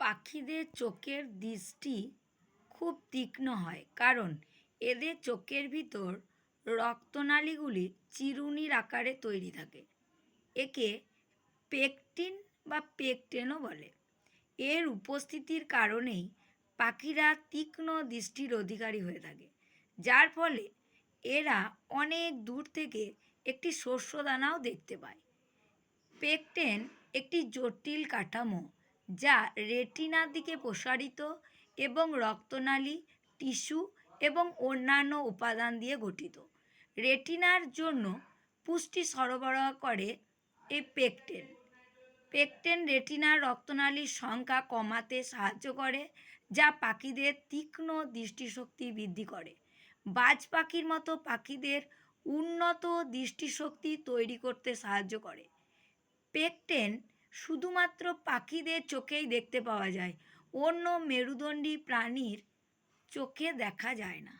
পাখিদের চোখের দৃষ্টি খুব তীক্ষ্ণ হয়, কারণ এদের চোখের ভিতর রক্তনালীগুলি চিরুনির আকারে তৈরি থাকে। একে পেকটিন বা পেকটেনও বলে। এর উপস্থিতির কারণেই পাখিরা তীক্ষ্ণ দৃষ্টির অধিকারী হয়ে থাকে, যার ফলে এরা অনেক দূর থেকে একটি শস্যদানাও দেখতে পায়। পেকটেন একটি জটিল কাঠামো যা রেটিনার দিকে প্রসারিত এবং রক্তনালী, টিস্যু এবং অন্যান্য উপাদান দিয়ে গঠিত। রেটিনার জন্য পুষ্টি সরবরাহ করে এই পেকটেন। পেকটেন রেটিনার রক্তনালীর সংখ্যা কমাতে সাহায্য করে, যা পাখিদের তীক্ষ্ণ দৃষ্টিশক্তি বৃদ্ধি করে। বাজ পাখির মতো পাখিদের উন্নত দৃষ্টিশক্তি তৈরি করতে সাহায্য করে। পেকটেন শুধুমাত্র পাখিদের চোখেই দেখতে পাওয়া যায়। অন্য মেরুদণ্ডী প্রাণীর চোখে দেখা যায় না।